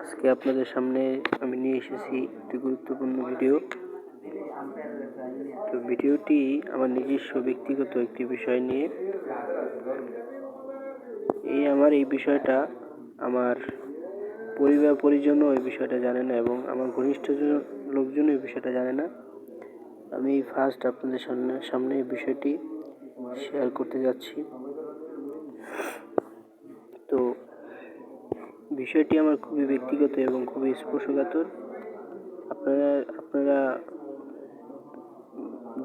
আজকে আপনাদের সামনে আমি নিয়ে এসেছি একটি গুরুত্বপূর্ণ ভিডিও। তো ভিডিওটি আমার নিজস্ব ব্যক্তিগত একটি বিষয় নিয়ে। এই আমার এই বিষয়টা আমার পরিবার পরিজনও এই বিষয়টা জানে না এবং আমার ঘনিষ্ঠ জন- লোকজনও এই বিষয়টা জানে না। আমি ফার্স্ট আপনাদের সামনে সামনে এই বিষয়টি শেয়ার করতে যাচ্ছি। বিষয়টি আমার খুবই ব্যক্তিগত এবং খুবই স্পর্শকাতর। আপনারা আপনারা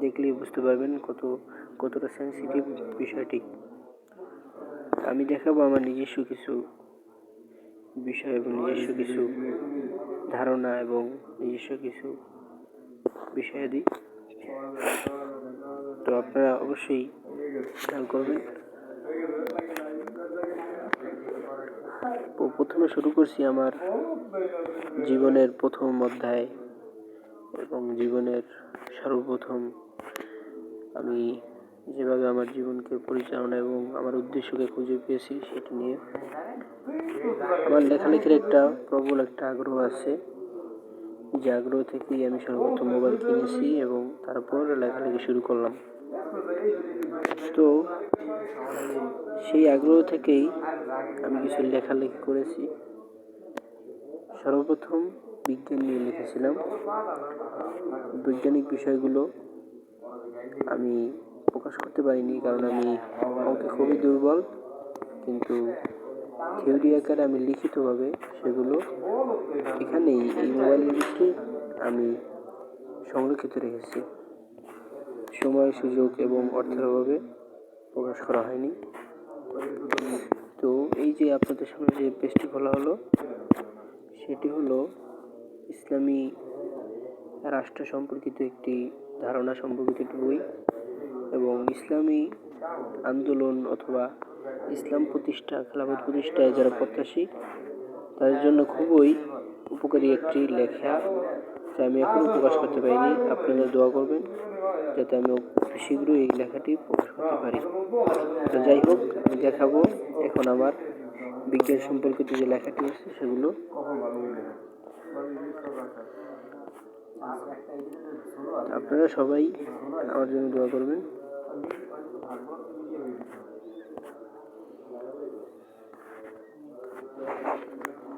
দেখলেই বুঝতে পারবেন কত, কতটা সেন্সিটিভ বিষয়টি। আমি দেখাবো আমার নিজস্ব কিছু বিষয় এবং নিজস্ব কিছু ধারণা এবং নিজস্ব কিছু বিষয়াদি। তো আপনারা অবশ্যই খেয়াল করবেন। প্রথমে শুরু করছি আমার জীবনের প্রথম অধ্যায় এবং জীবনের সর্বপ্রথম আমি যেভাবে আমার জীবনকে পরিচালনা এবং আমার উদ্দেশ্যকে খুঁজে পেয়েছি সেটা নিয়ে। আমার লেখালেখির একটা প্রবল একটা আগ্রহ আছে, যে আগ্রহ থেকেই আমি সর্বপ্রথম মোবাইল কিনেছি এবং তারপর লেখালেখি শুরু করলাম। তো, সেই আগ্রহ থেকেই আমি কিছু লেখালেখি করেছি। সর্বপ্রথম বিজ্ঞান নিয়ে লিখেছিলাম। বৈজ্ঞানিক বিষয়গুলো আমি প্রকাশ করতে পারিনি কারণ আমি অঙ্কে খুবই দুর্বল, কিন্তু থিওরি আকারে আমি লিখিতভাবে সেগুলো এখানেই এই মোবাইলের ভিতরে আমি সংরক্ষিত রেখেছি। সময়, সুযোগ এবং অর্থের অভাবে প্রকাশ করা হয়নি। তো এই যে আপনাদের সামনে যে পেজটি খোলা হলো, সেটি হলো ইসলামী রাষ্ট্র সম্পর্কিত একটি ধারণা সম্পর্কিত একটি বই এবং ইসলামী আন্দোলন অথবা ইসলাম প্রতিষ্ঠা, খেলাফত প্রতিষ্ঠায় যারা প্রত্যাশী, তাদের জন্য খুবই উপকারী একটি লেখা। যা আমি এখনও প্রকাশ করতে পারিনি। আপনারা দোয়া করবেন যাতে আমি শীঘ্রই এই লেখাটি প্রকাশ করতে পারি। তো যাই হোক, আমি দেখাবো এখন আমার বিজ্ঞান সম্পর্কিত যে লেখাটি আছে, সেগুলো। আপনারা সবাই আমার জন্য দোয়া করবেন।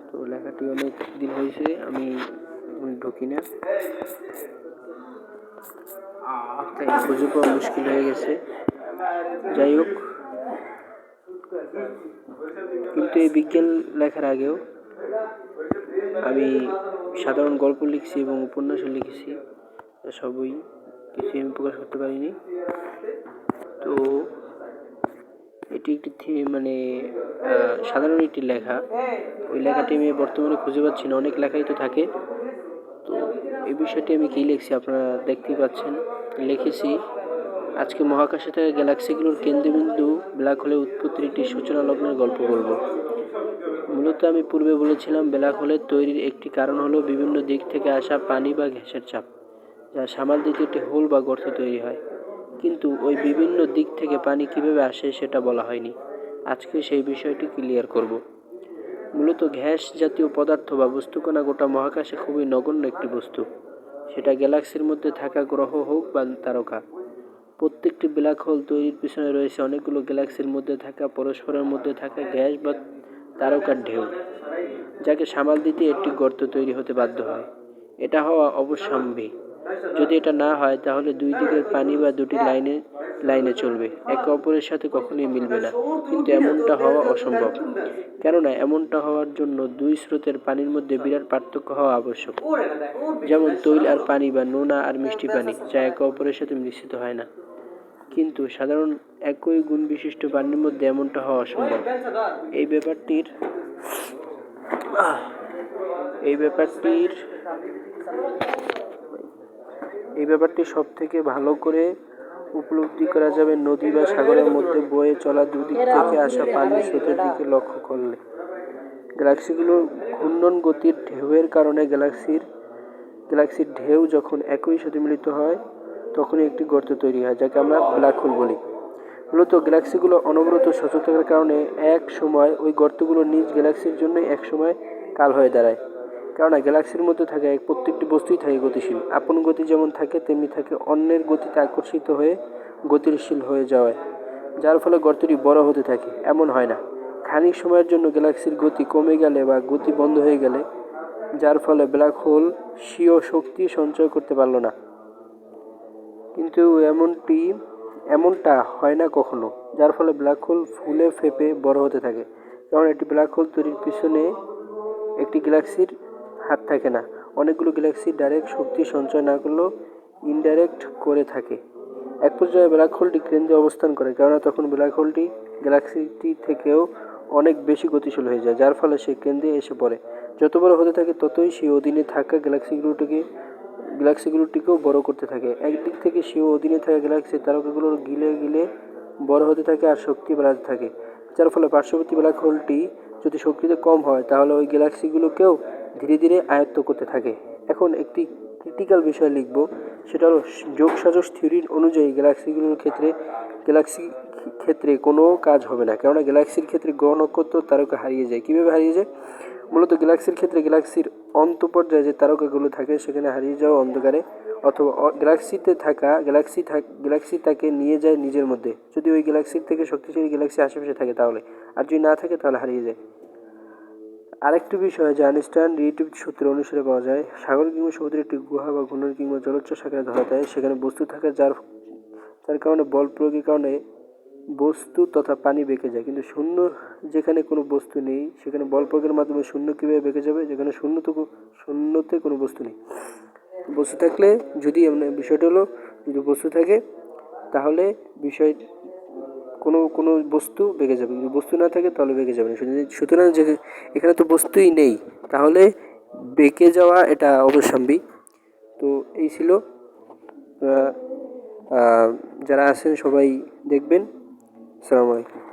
তো লেখাটি অনেক দিন হয়েছে, আমি ঢুকি না তাই খুঁজে পাওয়া মুশকিল হয়ে গেছে। যাই হোক কিন্তু এই বিজ্ঞান লেখার আগেও আমি সাধারণ গল্প লিখছি এবং উপন্যাসও লিখেছি সবই কিছু আমি প্রকাশ করতে পারিনি। তো এটি একটি মানে সাধারণ একটি লেখা। ওই লেখাটি আমি বর্তমানে খুঁজে পাচ্ছি না। অনেক লেখাই তো থাকে। এই বিষয়টি আমি কী লিখছি আপনারা দেখতেই পাচ্ছেন। লিখেছি, আজকে মহাকাশে থাকা গ্যালাক্সিগুলোর কেন্দ্রবিন্দু ব্ল্যাক হোলের উৎপত্তির একটি সূচনা লগ্নের গল্প বলব। মূলত আমি পূর্বে বলেছিলাম, ব্ল্যাক হোলের তৈরির একটি কারণ হলো বিভিন্ন দিক থেকে আসা পানি বা গ্যাসের চাপ, যা সামাল দিতে একটি হোল বা গর্ত তৈরি হয়। কিন্তু ওই বিভিন্ন দিক থেকে পানি কীভাবে আসে সেটা বলা হয়নি। আজকে সেই বিষয়টি ক্লিয়ার করব। মূলত গ্যাস জাতীয় পদার্থ বা বস্তুকণা গোটা মহাকাশে খুবই নগণ্য একটি বস্তু। সেটা গ্যালাক্সির মধ্যে থাকা গ্রহ হোক বা তারকা। প্রত্যেকটি ব্ল্যাক হোল তৈরির পিছনে রয়েছে অনেকগুলো গ্যালাক্সির মধ্যে থাকা, পরস্পরের মধ্যে থাকা গ্যাস বা তারকার ঢেউ, যাকে সামাল দিতে একটি গর্ত তৈরি হতে বাধ্য হয়। এটা হওয়া অবশ্যম্ভাবী যদি এটা না হয়, তাহলে দুই দিকের পানি বা দুটি লাইনে লাইনে চলবে, একে অপরের সাথে কখনোই মিলবে না। কিন্তু এমনটা হওয়া অসম্ভব। কেননা এমনটা হওয়ার জন্য দুই স্রোতের পানির মধ্যে বিরাট পার্থক্য হওয়া আবশ্যক। যেমন তৈল আর পানি বা নোনা আর মিষ্টি পানি, যা একে অপরের সাথে মিশ্রিত হয় না। কিন্তু সাধারণ একই গুণ বিশিষ্ট পানির মধ্যে এমনটা হওয়া অসম্ভব। এই ব্যাপারটির এই ব্যাপারটির, এই ব্যাপারটি সব থেকে ভালো করে উপলব্ধি করা যাবে। নদী বা সাগরের মধ্যে বয়ে চলা দুদিক থেকে আসা পানির স্রোতের দিকে লক্ষ্য করলে। গ্যালাক্সিগুলোর ঘূর্ণন গতির ঢেউয়ের কারণে গ্যালাক্সির গ্যালাক্সির ঢেউ যখন একই সাথে মিলিত হয়, তখনই একটি গর্ত তৈরি হয়, যাকে আমরা ব্ল্যাক হোল বলি। মূলত গ্যালাক্সিগুলো অনবরত সচল থাকার কারণে এক সময় ওই গর্তগুলো নিজ গ্যালাক্সির জন্যই এক সময় কাল হয়ে দাঁড়ায়। কেননা গ্যালাক্সির মধ্যে থাকে এক প্রত্যেকটি বস্তুই থাকে গতিশীল। আপন গতি যেমন থাকে, তেমনি থাকে অন্যের গতিতে আকর্ষিত হয়ে গতিশীল হয়ে যাওয়ায়, যার ফলে গর্তটি বড় হতে থাকে। এমন হয় না। খানিক সময়ের জন্য গ্যালাক্সির গতি কমে গেলে বা গতি বন্ধ হয়ে গেলে, যার ফলে ব্ল্যাক হোল স্বীয় শক্তি সঞ্চয় করতে পারল না। কিন্তু এমনটি, এমনটা হয় না কখনো, যার ফলে ব্ল্যাক হোল ফুলে ফেপে বড় হতে থাকে। কারণ একটি ব্ল্যাক হোল তৈরির পিছনে একটি গ্যালাক্সির হাত থাকে না। অনেকগুলো গ্যালাক্সি ডাইরেক্ট শক্তি সঞ্চয় না করলেও ইনডাইরেক্ট করে থাকে। এক পর্যায়ে ব্ল্যাক হোলটি কেন্দ্রে অবস্থান করে, কেননা তখন ব্ল্যাক হোলটি গ্যালাক্সিটি থেকেও অনেক বেশি গতিশীল হয়ে যায়, যার ফলে সে কেন্দ্রে এসে পড়ে। যত বড় হতে থাকে, ততই সেই অধীনে থাকা গ্যালাক্সিগুলোটিকে গ্যালাক্সিগুলোটিকেও বড় করতে থাকে। একদিক থেকে সে অধীনে থাকা গ্যালাক্সি তারকাগুলোর গিলে গিলে বড় হতে থাকে আর শক্তি বাড়াতে থাকে, যার ফলে পার্শ্ববর্তী ব্ল্যাক হোলটি যদি শক্তিতে কম হয়, তাহলে ওই গ্যালাক্সিগুলোকেও ধীরে ধীরে আয়ত্ত করতে থাকে। এখন একটি ক্রিটিক্যাল বিষয় লিখব, সেটা হলো যোগ সাজস থিওরির অনুযায়ী গ্যালাক্সিগুলোর ক্ষেত্রে, গ্যালাক্সি ক্ষেত্রে কোনো কাজ হবে না, কেননা গ্যালাক্সির ক্ষেত্রে গ্রহ নক্ষত্র তারকা হারিয়ে যায়। কীভাবে হারিয়ে যায়? মূলত গ্যালাক্সির ক্ষেত্রে গ্যালাক্সির অন্তঃপর্যায়ে যে তারকাগুলো থাকে, সেখানে হারিয়ে যাওয়া অন্ধকারে অথবা গ্যালাক্সিতে থাকা, গ্যালাক্সি গ্যালাক্সি তাকে নিয়ে যায় নিজের মধ্যে। যদি ওই গ্যালাক্সির থেকে শক্তিশালী গ্যালাক্সি আশেপাশে থাকে তাহলে, আর যদি না থাকে তাহলে হারিয়ে যায়। আরেকটি বিষয় যা আইনস্টাইন রিলেটিভ সূত্র অনুসারে পাওয়া যায়। সাগর কিংবা সমুদ্রের একটি গুহা বা ঘূর্ণন কিংবা জলোচ্ছ্বাস আকারে ধরা দেয়, সেখানে বস্তু থাকে যার যার কারণে বল প্রয়োগের কারণে বস্তু তথা পানি বেঁকে যায়। কিন্তু শূন্য যেখানে কোনো বস্তু নেই, সেখানে বল প্রয়োগের মাধ্যমে শূন্য কীভাবে বেঁকে যাবে? যেখানে শূন্য তো শূন্যতে কোনো বস্তু নেই। বস্তু থাকলে যদি বিষয়টা হলো, যদি বস্তু থাকে, তাহলে বিষয় কোনো কোনো বস্তু বেঁকে যাবে। যদি বস্তু না থাকে তাহলে বেঁকে যাবে না। সুতরাং- যে এখানে তো বস্তুই নেই, তাহলে বেঁকে যাওয়া এটা অবশ্যম্বী। তো এই ছিল যারা আছেন সবাই দেখবেন। আসসালামু আলাইকুম।